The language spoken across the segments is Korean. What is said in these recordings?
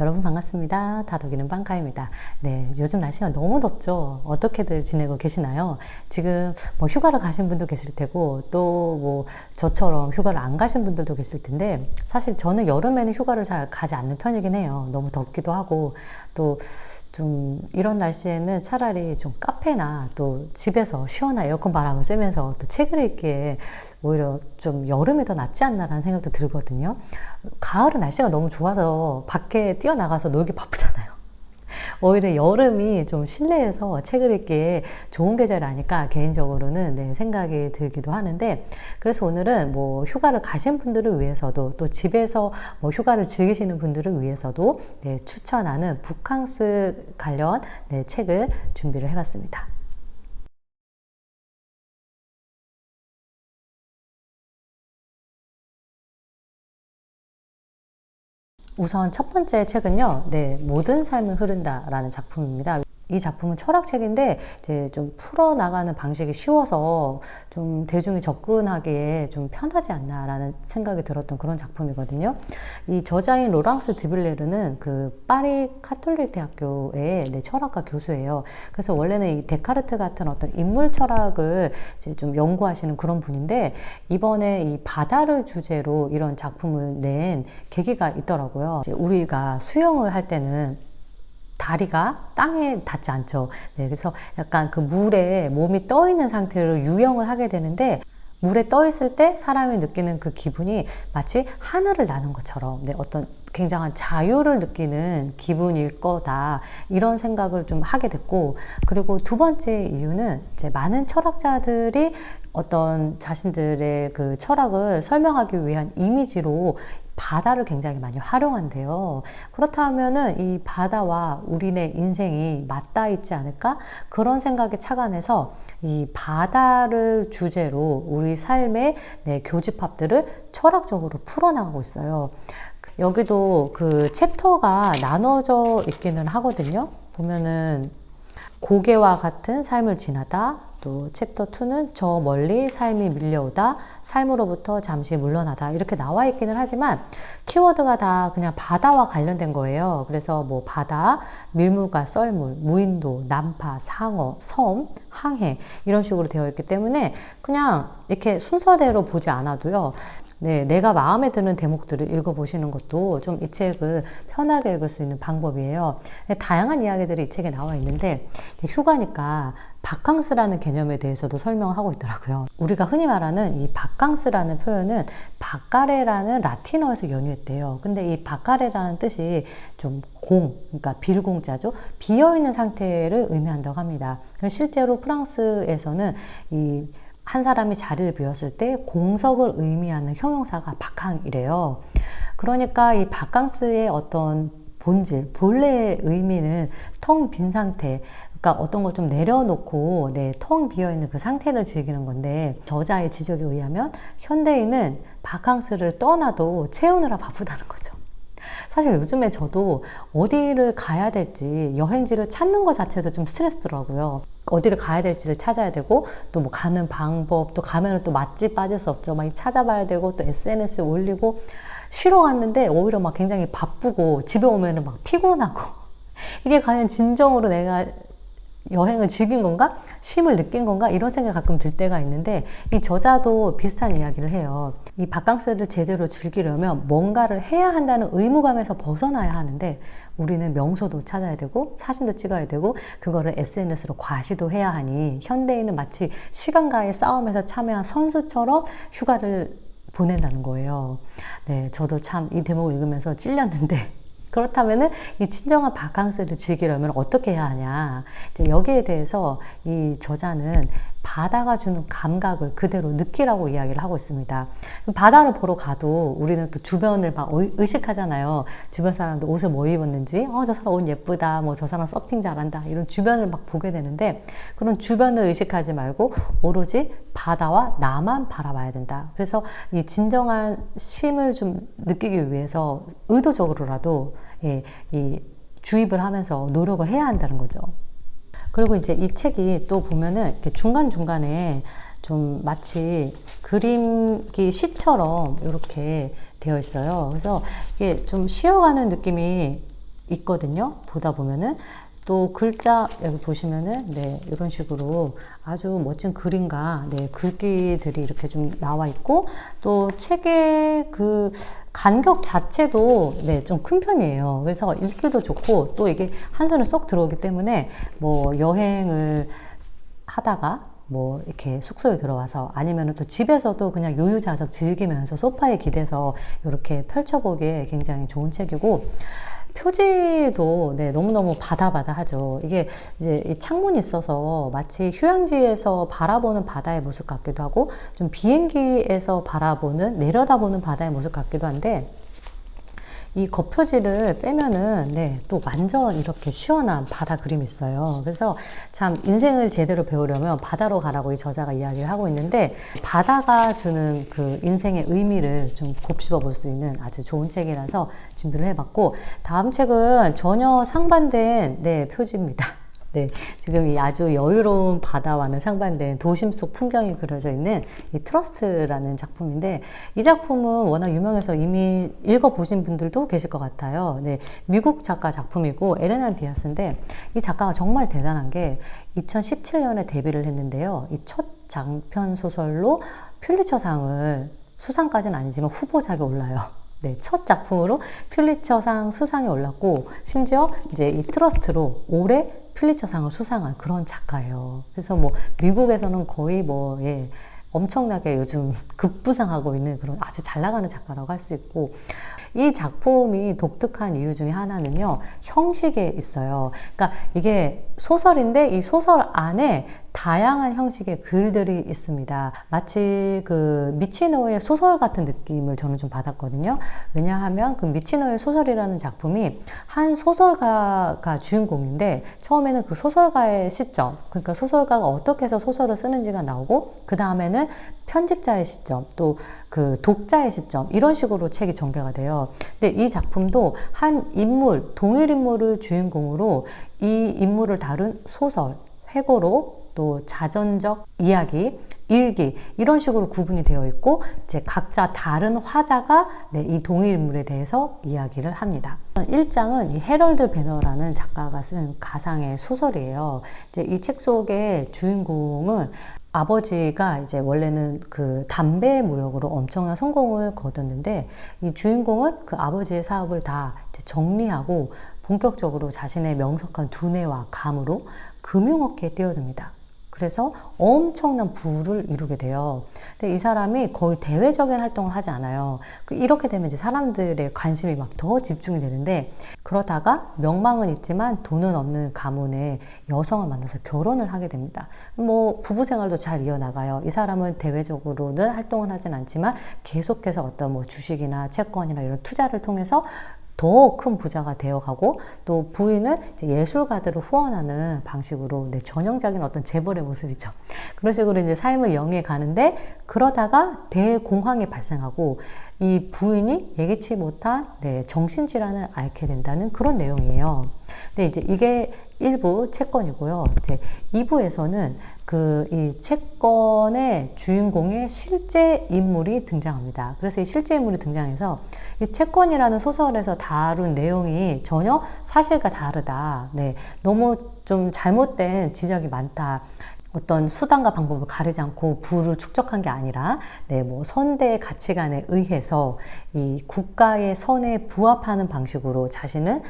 여러분 반갑습니다. 다독이는 빵카입니다. 네, 요즘 날씨가 너무 덥죠. 어떻게들 지내고 계시나요? 지금 뭐 휴가를 가신 분도 계실 테고 또 뭐 저처럼 휴가를 안 가신 분들도 계실 텐데 사실 저는 여름에는 휴가를 잘 가지 않는 편이긴 해요. 너무 덥기도 하고 또 좀 이런 날씨에는 차라리 좀 카페나 또 집에서 시원한 에어컨 바람을 쐬면서 또 책을 읽기에 오히려 좀 여름이 더 낫지 않나라는 생각도 들거든요. 가을은 날씨가 너무 좋아서 밖에 뛰어나가서 놀기 바쁘잖아요. 오히려 여름이 좀 실내에서 책을 읽기에 좋은 계절 아닐까 개인적으로는 네, 생각이 들기도 하는데 그래서 오늘은 뭐 휴가를 가신 분들을 위해서도 또 집에서 뭐 휴가를 즐기시는 분들을 위해서도 네, 추천하는 북캉스 관련 네, 책을 준비를 해봤습니다. 우선 첫 번째 책은요, 네, 모든 삶은 흐른다라는 작품입니다. 이 작품은 철학책인데 이제 좀 풀어 나가는 방식이 쉬워서 좀 대중이 접근하기에 좀 편하지 않나라는 생각이 들었던 그런 작품이거든요. 이 저자인 로랑스 드빌레르는 그 파리 카톨릭 대학교의 네, 철학과 교수예요. 그래서 원래는 이 데카르트 같은 어떤 인물 철학을 이제 좀 연구하시는 그런 분인데 이번에 이 바다를 주제로 이런 작품을 낸 계기가 있더라고요. 우리가 수영을 할 때는 다리가 땅에 닿지 않죠. 네, 그래서 약간 그 물에 몸이 떠 있는 상태로 유영을 하게 되는데 물에 떠 있을 때 사람이 느끼는 그 기분이 마치 하늘을 나는 것처럼 네, 어떤 굉장한 자유를 느끼는 기분일 거다 이런 생각을 좀 하게 됐고 그리고 두 번째 이유는 이제 많은 철학자들이 어떤 자신들의 그 철학을 설명하기 위한 이미지로 바다를 굉장히 많이 활용한대요. 그렇다면은 이 바다와 우리네 인생이 맞닿아 있지 않을까? 그런 생각에 착안해서 이 바다를 주제로 우리 삶의 네, 교집합들을 철학적으로 풀어나가고 있어요. 여기도 그 챕터가 나눠져 있기는 하거든요. 보면은 고개와 같은 삶을 지나다 또 챕터 2는 저 멀리 삶이 밀려오다 삶으로부터 잠시 물러나다 이렇게 나와 있기는 하지만 키워드가 다 그냥 바다와 관련된 거예요. 그래서 뭐 바다, 밀물과 썰물, 무인도, 난파, 상어, 섬, 항해 이런 식으로 되어 있기 때문에 그냥 이렇게 순서대로 보지 않아도요. 네, 내가 마음에 드는 대목들을 읽어보시는 것도 좀 이 책을 편하게 읽을 수 있는 방법이에요. 네, 다양한 이야기들이 이 책에 나와 있는데 휴가니까 바캉스라는 개념에 대해서도 설명을 하고 있더라고요. 우리가 흔히 말하는 이 바캉스라는 표현은 바카레라는 라틴어에서 연유했대요. 근데 이 바카레라는 뜻이 좀 공, 그러니까 빌공자죠. 비어있는 상태를 의미한다고 합니다. 실제로 프랑스에서는 이 한 사람이 자리를 비웠을 때 공석을 의미하는 형용사가 바캉이래요. 그러니까 이 바캉스의 어떤 본질, 본래의 의미는 텅 빈 상태, 그러니까 어떤 걸 좀 내려놓고 네, 텅 비어 있는 그 상태를 즐기는 건데 저자의 지적에 의하면 현대인은 바캉스를 떠나도 채우느라 바쁘다는 거죠. 사실 요즘에 저도 어디를 가야 될지 여행지를 찾는 것 자체도 좀 스트레스더라고요. 어디를 가야 될지를 찾아야 되고 또 뭐 가는 방법 또 가면은 또 맛집 빠질 수 없죠. 막 찾아봐야 되고 또 SNS에 올리고 쉬러 갔는데 오히려 막 굉장히 바쁘고 집에 오면은 막 피곤하고 이게 과연 진정으로 내가 여행을 즐긴 건가? 쉼을 느낀 건가? 이런 생각 가끔 들 때가 있는데 이 저자도 비슷한 이야기를 해요. 이 바캉스를 제대로 즐기려면 뭔가를 해야 한다는 의무감에서 벗어나야 하는데 우리는 명소도 찾아야 되고 사진도 찍어야 되고 그거를 SNS로 과시도 해야 하니 현대인은 마치 시간과의 싸움에서 참여한 선수처럼 휴가를 보낸다는 거예요. 네, 저도 참 이 대목을 읽으면서 찔렸는데 그렇다면은 이 친정한 바캉스를 즐기려면 어떻게 해야 하냐. 이제 여기에 대해서 이 저자는 바다가 주는 감각을 그대로 느끼라고 이야기를 하고 있습니다. 바다를 보러 가도 우리는 또 주변을 막 의식하잖아요. 주변 사람들 옷을 뭐 입었는지, 어, 저 사람 옷 예쁘다, 뭐 저 사람 서핑 잘한다, 이런 주변을 막 보게 되는데 그런 주변을 의식하지 말고 오로지 바다와 나만 바라봐야 된다. 그래서 이 진정한 쉼을 좀 느끼기 위해서 의도적으로라도 예, 이 주입을 하면서 노력을 해야 한다는 거죠. 그리고 이제 이 책이 또 보면은 이렇게 중간중간에 좀 마치 그림기 시처럼 이렇게 되어 있어요. 그래서 이게 좀 쉬어가는 느낌이 있거든요. 보다 보면은 또 글자 여기 보시면은 네 이런 식으로 아주 멋진 그림과 네 글귀들이 이렇게 좀 나와 있고 또 책의 그 간격 자체도 네 좀 큰 편이에요. 그래서 읽기도 좋고 또 이게 한 손에 쏙 들어오기 때문에 뭐 여행을 하다가 뭐 이렇게 숙소에 들어와서 아니면 또 집에서도 그냥 요유자적 즐기면서 소파에 기대서 이렇게 펼쳐보기에 굉장히 좋은 책이고 표지도 네, 너무너무 바다바다 하죠. 이게 이제 이 창문이 있어서 마치 휴양지에서 바라보는 바다의 모습 같기도 하고 좀 비행기에서 바라보는 내려다보는 바다의 모습 같기도 한데 이 겉표지를 빼면은 네, 또 완전 이렇게 시원한 바다 그림이 있어요. 그래서 참 인생을 제대로 배우려면 바다로 가라고 이 저자가 이야기를 하고 있는데 바다가 주는 그 인생의 의미를 좀 곱씹어 볼 수 있는 아주 좋은 책이라서 준비를 해봤고 다음 책은 전혀 상반된 네, 표지입니다. 네, 지금 이 아주 여유로운 바다와는 상반된 도심 속 풍경이 그려져 있는 이 트러스트라는 작품인데 이 작품은 워낙 유명해서 이미 읽어보신 분들도 계실 것 같아요. 네, 미국 작가 작품이고 에레난 디아스인데 이 작가가 정말 대단한 게 2017년에 데뷔를 했는데요. 이 첫 장편 소설로 퓰리처상을 수상까지는 아니지만 후보작에 올라요. 네, 첫 작품으로 퓰리처상 수상에 올랐고 심지어 이제 이 트러스트로 올해 퓰리처상을 수상한 그런 작가예요. 그래서 뭐 미국에서는 거의 뭐 예, 엄청나게 요즘 급부상하고 있는 그런 아주 잘 나가는 작가라고 할 수 있고 이 작품이 독특한 이유 중에 하나는요 형식에 있어요. 그러니까 이게 소설인데 이 소설 안에 다양한 형식의 글들이 있습니다. 마치 그 미치노의 소설 같은 느낌을 저는 좀 받았거든요. 왜냐하면 그 미치노의 소설이라는 작품이 한 소설가가 주인공인데 처음에는 그 소설가의 시점, 그러니까 소설가가 어떻게 해서 소설을 쓰는지가 나오고 그 다음에는 편집자의 시점, 또 그 독자의 시점 이런 식으로 책이 전개가 돼요. 근데 이 작품도 한 인물, 동일 인물을 주인공으로 이 인물을 다룬 소설, 회고록 또 자전적 이야기, 일기 이런 식으로 구분이 되어 있고 이제 각자 다른 화자가 네, 이 동일 인물에 대해서 이야기를 합니다. 1장은 이 헤럴드 베너라는 작가가 쓴 가상의 소설이에요. 이제 이 책 속의 주인공은 아버지가 이제 원래는 그 담배 무역으로 엄청난 성공을 거뒀는데 이 주인공은 그 아버지의 사업을 다 정리하고 본격적으로 자신의 명석한 두뇌와 감으로 금융업계에 뛰어듭니다. 그래서 엄청난 부를 이루게 돼요. 근데 이 사람이 거의 대외적인 활동을 하지 않아요. 그 이렇게 되면 이제 사람들의 관심이 막 더 집중이 되는데 그러다가 명망은 있지만 돈은 없는 가문의 여성을 만나서 결혼을 하게 됩니다. 뭐 부부 생활도 잘 이어나가요. 이 사람은 대외적으로는 활동을 하진 않지만 계속해서 어떤 뭐 주식이나 채권이나 이런 투자를 통해서 더 큰 부자가 되어가고 또 부인은 예술가들을 후원하는 방식으로 네, 전형적인 어떤 재벌의 모습이죠. 그런 식으로 이제 삶을 영위해 가는데 그러다가 대공황이 발생하고 이 부인이 예기치 못한 네, 정신질환을 앓게 된다는 그런 내용이에요. 근데 이제 이게 일부 채권이고요. 이제 2부에서는 그 이 채권의 주인공의 실제 인물이 등장합니다. 그래서 이 실제 인물이 등장해서 이 채권이라는 소설에서 다룬 내용이 전혀 사실과 다르다. 네. 너무 좀 잘못된 지적이 많다. 어떤 수단과 방법을 가리지 않고 부를 축적한 게 아니라, 네, 뭐, 선대의 가치관에 의해서 이 국가의 선에 부합하는 방식으로 자신은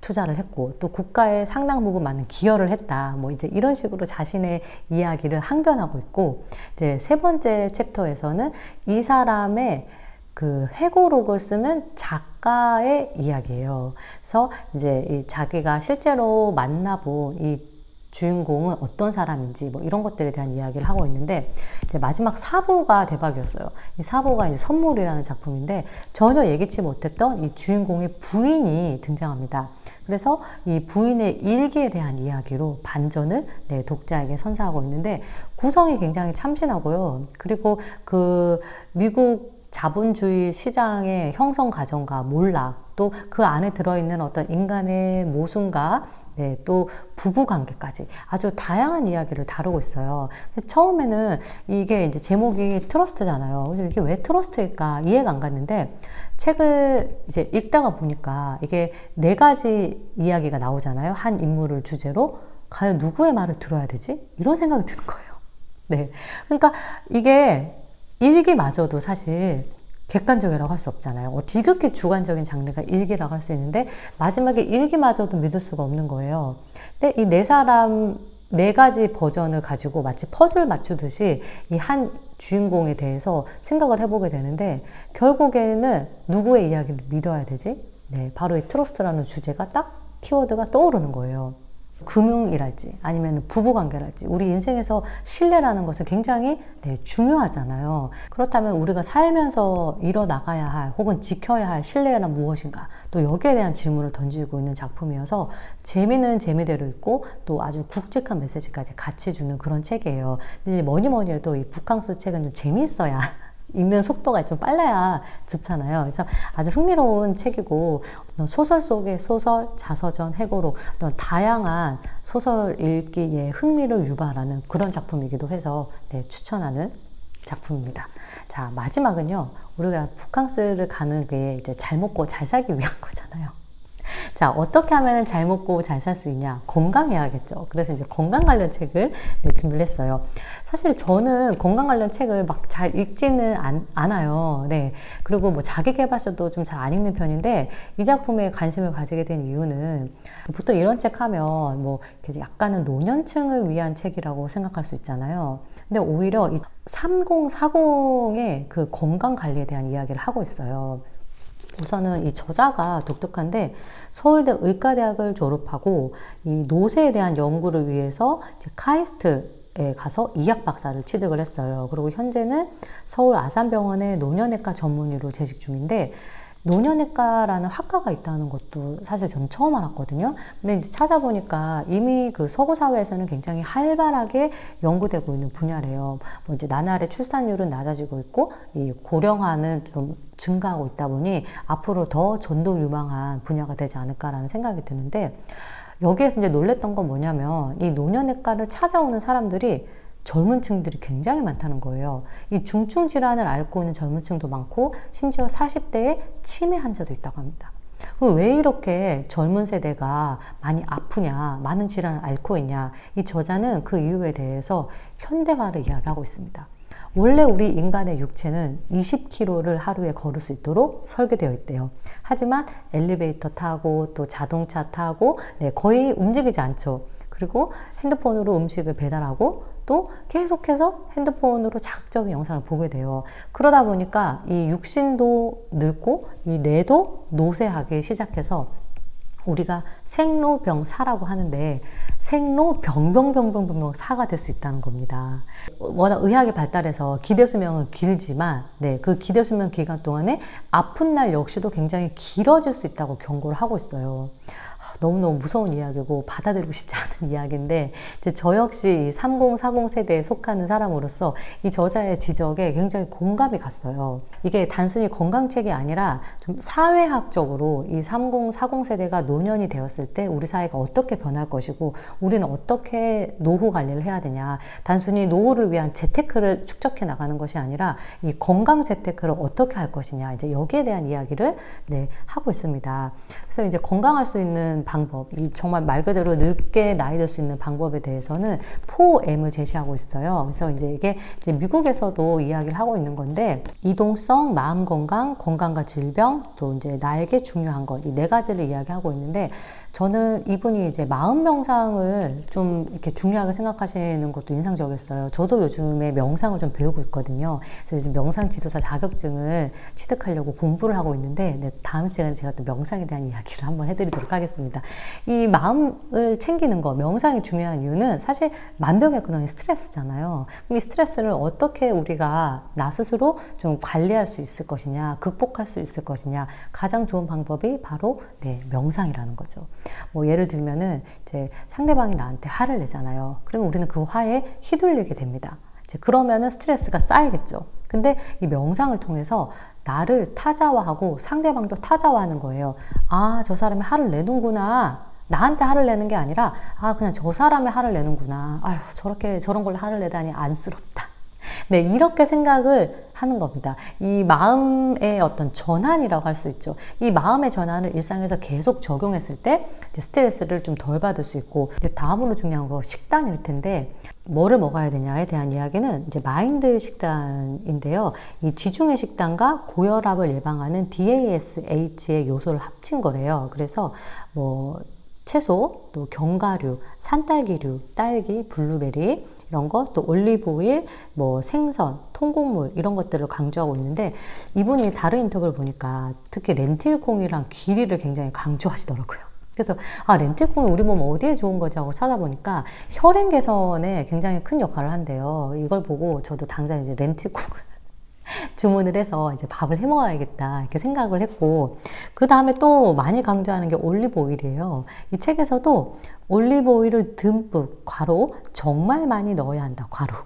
투자를 했고 또 국가에 상당 부분 많은 기여를 했다. 뭐 이제 이런 식으로 자신의 이야기를 항변하고 있고 이제 세 번째 챕터에서는 이 사람의 그 회고록을 쓰는 작가의 이야기예요. 그래서 이제 이 자기가 실제로 만나본 이 주인공은 어떤 사람인지 뭐 이런 것들에 대한 이야기를 하고 있는데 이제 마지막 사부가 대박이었어요. 이 사부가 이제 선물이라는 작품인데 전혀 예기치 못했던 이 주인공의 부인이 등장합니다. 그래서 이 부인의 일기에 대한 이야기로 반전을 네, 독자에게 선사하고 있는데 구성이 굉장히 참신하고요. 그리고 그 미국 자본주의 시장의 형성 과정과 몰락, 또 그 안에 들어있는 어떤 인간의 모순과 네, 또 부부 관계까지 아주 다양한 이야기를 다루고 있어요. 처음에는 이게 이제 제목이 트러스트잖아요. 이게 왜 트러스트일까 이해가 안 갔는데 책을 이제 읽다가 보니까 이게 네 가지 이야기가 나오잖아요. 한 인물을 주제로 과연 누구의 말을 들어야 되지? 이런 생각이 드는 거예요. 네. 그러니까 이게 일기마저도 사실 객관적이라고 할 수 없잖아요. 어, 지극히 주관적인 장르가 일기라고 할 수 있는데 마지막에 일기마저도 믿을 수가 없는 거예요. 근데 이 네 사람 네 가지 버전을 가지고 마치 퍼즐 맞추듯이 이 한 주인공에 대해서 생각을 해보게 되는데 결국에는 누구의 이야기를 믿어야 되지? 네, 바로 이 트러스트라는 주제가 딱 키워드가 떠오르는 거예요. 금융이랄지 아니면 부부관계랄지 우리 인생에서 신뢰라는 것은 굉장히 네, 중요하잖아요. 그렇다면 우리가 살면서 이뤄나가야 할 혹은 지켜야 할 신뢰란 무엇인가 또 여기에 대한 질문을 던지고 있는 작품이어서 재미는 재미대로 있고 또 아주 굵직한 메시지까지 같이 주는 그런 책이에요. 근데 뭐니 뭐니 해도 이 북캉스 책은 좀 재미있어야 읽는 속도가 좀 빨라야 좋잖아요. 그래서 아주 흥미로운 책이고 소설 속의 소설, 자서전, 해고로 어떤 다양한 소설 읽기에 흥미를 유발하는 그런 작품이기도 해서 네, 추천하는 작품입니다. 자 마지막은요. 우리가 북캉스를 가는 게 이제 잘 먹고 잘 살기 위한 거잖아요. 자, 어떻게 하면 잘 먹고 잘 살 수 있냐? 건강해야겠죠. 그래서 이제 건강 관련 책을 네, 준비를 했어요. 사실 저는 건강 관련 책을 막 잘 읽지는 않, 아요 네. 그리고 뭐 자기 개발서도 좀 잘 안 읽는 편인데 이 작품에 관심을 가지게 된 이유는 보통 이런 책 하면 뭐 약간은 노년층을 위한 책이라고 생각할 수 있잖아요. 근데 오히려 이 3040의 그 건강 관리에 대한 이야기를 하고 있어요. 우선은 이 저자가 독특한데 서울대 의과대학을 졸업하고 이 노쇠에 대한 연구를 위해서 카이스트 에 가서 이학 박사를 취득을 했어요. 그리고 현재는 서울 아산병원의 노년외과 전문의로 재직 중인데 노년외과라는 학과가 있다는 것도 사실 저는 처음 알았거든요. 근데 이제 찾아보니까 이미 그 서구 사회에서는 굉장히 활발하게 연구되고 있는 분야래요. 뭐 이제 나날의 출산율은 낮아지고 있고 이 고령화는 좀 증가하고 있다 보니 앞으로 더 전도 유망한 분야가 되지 않을까라는 생각이 드는데 여기에서 이제 놀랬던 건 뭐냐면 이 노년외과를 찾아오는 사람들이 젊은 층들이 굉장히 많다는 거예요. 이 중증 질환을 앓고 있는 젊은 층도 많고 심지어 40대에 치매 환자도 있다고 합니다. 그럼 왜 이렇게 젊은 세대가 많이 아프냐, 많은 질환을 앓고 있냐? 이 저자는 그 이유에 대해서 현대화를 이야기하고 있습니다. 원래 우리 인간의 육체는 20km를 하루에 걸을 수 있도록 설계되어 있대요. 하지만 엘리베이터 타고 또 자동차 타고 네, 거의 움직이지 않죠. 그리고 핸드폰으로 음식을 배달하고 또 계속해서 핸드폰으로 자극적인 영상을 보게 돼요. 그러다 보니까 이 육신도 늙고 이 뇌도 노쇠하기 시작해서 우리가 생로병사라고 하는데 생로병병병병병 사가 될 수 있다는 겁니다. 워낙 의학이 발달해서 기대 수명은 길지만 네, 그 기대 수명 기간 동안에 아픈 날 역시도 굉장히 길어질 수 있다고 경고를 하고 있어요. 너무너무 무서운 이야기고 받아들이고 싶지 않은 이야기인데 이제 저 역시 30, 40 세대에 속하는 사람으로서 이 저자의 지적에 굉장히 공감이 갔어요. 이게 단순히 건강책이 아니라 좀 사회학적으로 이 30, 40 세대가 노년이 되었을 때 우리 사회가 어떻게 변할 것이고 우리는 어떻게 노후 관리를 해야 되냐. 단순히 노후를 위한 재테크를 축적해 나가는 것이 아니라 이 건강 재테크를 어떻게 할 것이냐. 이제 여기에 대한 이야기를 네, 하고 있습니다. 그래서 이제 건강할 수 있는 방법, 이 정말 말 그대로 늙게 나이 들 수 있는 방법에 대해서는 4M을 제시하고 있어요. 그래서 이제 이게 이제 미국에서도 이야기를 하고 있는 건데 이동성, 마음 건강, 건강과 질병, 또 이제 나에게 중요한 것 이 네 가지를 이야기하고 있는데 저는 이분이 이제 마음 명상을 좀 이렇게 중요하게 생각하시는 것도 인상적이었어요. 저도 요즘에 명상을 좀 배우고 있거든요. 그래서 요즘 명상 지도사 자격증을 취득하려고 공부를 하고 있는데 네, 다음 시간에 제가 또 명상에 대한 이야기를 한번 해드리도록 하겠습니다. 이 마음을 챙기는 거, 명상이 중요한 이유는 사실 만병의 근원이 스트레스잖아요. 이 스트레스를 어떻게 우리가 나 스스로 좀 관리할 수 있을 것이냐, 극복할 수 있을 것이냐, 가장 좋은 방법이 바로 네, 명상이라는 거죠. 뭐 예를 들면은 이제 상대방이 나한테 화를 내잖아요. 그러면 우리는 그 화에 휘둘리게 됩니다. 이제 그러면은 스트레스가 쌓이겠죠. 근데 이 명상을 통해서 나를 타자화하고 상대방도 타자화하는 거예요. 아, 저 사람이 화를 내는구나. 나한테 화를 내는 게 아니라, 아, 그냥 저 사람이 화를 내는구나. 아휴, 저렇게, 저런 걸로 화를 내다니 안쓰럽다. 네, 이렇게 생각을 하는 겁니다. 이 마음의 어떤 전환이라고 할 수 있죠. 이 마음의 전환을 일상에서 계속 적용했을 때 스트레스를 좀 덜 받을 수 있고, 다음으로 중요한 거 식단일 텐데, 뭐를 먹어야 되냐에 대한 이야기는 이제 마인드 식단인데요. 이 지중해 식단과 고혈압을 예방하는 DASH의 요소를 합친 거래요. 그래서 뭐 채소, 또 견과류, 산딸기류, 딸기, 블루베리 이런 거, 또 올리브 오일, 뭐 생선, 통곡물 이런 것들을 강조하고 있는데 이분이 다른 인터뷰를 보니까 특히 렌틸콩이랑 귀리를 굉장히 강조하시더라고요. 그래서 아 렌틸콩이 우리 몸 어디에 좋은 거지 하고 찾아보니까 혈행 개선에 굉장히 큰 역할을 한대요. 이걸 보고 저도 당장 이제 렌틸콩을 주문을 해서 이제 밥을 해 먹어야겠다 이렇게 생각을 했고 그 다음에 또 많이 강조하는 게 올리브 오일이에요. 이 책에서도 올리브 오일을 듬뿍 괄호 정말 많이 넣어야 한다 괄호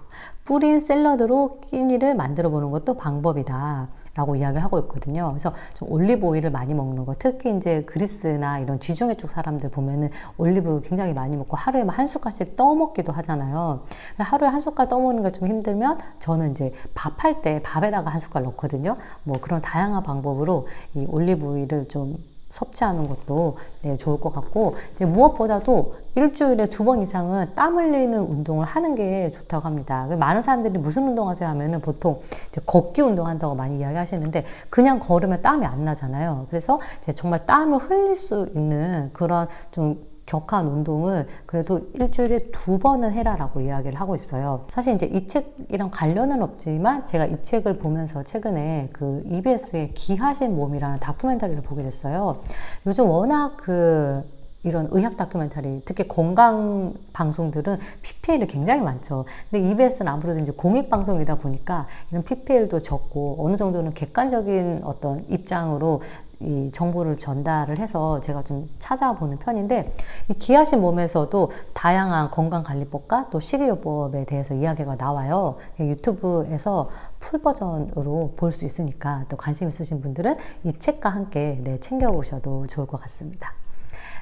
뿌린 샐러드로 끼니를 만들어 보는 것도 방법이다. 라고 이야기를 하고 있거든요. 그래서 좀 올리브 오일을 많이 먹는 거, 특히 이제 그리스나 이런 지중해 쪽 사람들 보면은 올리브 굉장히 많이 먹고 하루에 한 숟갈씩 떠먹기도 하잖아요. 하루에 한 숟갈 떠먹는 게 좀 힘들면 저는 이제 밥할 때 밥에다가 한 숟갈 넣거든요. 뭐 그런 다양한 방법으로 이 올리브 오일을 좀 섭취하는 것도 네, 좋을 것 같고 이제 무엇보다도 일주일에 두 번 이상은 땀 흘리는 운동을 하는 게 좋다고 합니다. 많은 사람들이 무슨 운동하세요 하면은 보통 이제 걷기 운동한다고 많이 이야기하시는데 그냥 걸으면 땀이 안 나잖아요. 그래서 이제 정말 땀을 흘릴 수 있는 그런 좀 격한 운동을 그래도 일주일에 두 번은 해라라고 이야기를 하고 있어요. 사실 이제 이 책이랑 관련은 없지만 제가 이 책을 보면서 최근에 그 EBS의 기하신 몸이라는 다큐멘터리를 보게 됐어요. 요즘 워낙 그 이런 의학 다큐멘터리, 특히 건강 방송들은 PPL이 굉장히 많죠. 근데 EBS는 아무래도 이제 공익 방송이다 보니까 이런 PPL도 적고 어느 정도는 객관적인 어떤 입장으로 이 정보를 전달을 해서 제가 좀 찾아보는 편인데 이 기하신 몸에서도 다양한 건강관리법과 또 식이요법에 대해서 이야기가 나와요. 유튜브에서 풀 버전으로 볼 수 있으니까 또 관심 있으신 분들은 이 책과 함께 네, 챙겨보셔도 좋을 것 같습니다.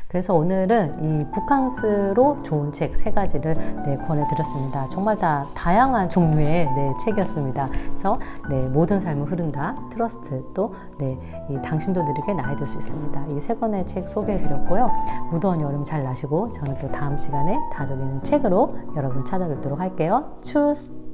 그래서 오늘은 이 북캉스로 좋은 책 세 가지를 네, 권해드렸습니다. 정말 다 다양한 종류의 네, 책이었습니다. 그래서 네, 모든 삶은 흐른다, 트러스트 또 네, 이 당신도 느리게 나이 들 수 있습니다. 이 세 권의 책 소개해드렸고요. 무더운 여름 잘 나시고 저는 또 다음 시간에 다루리는 책으로 여러분 찾아뵙도록 할게요. 추스!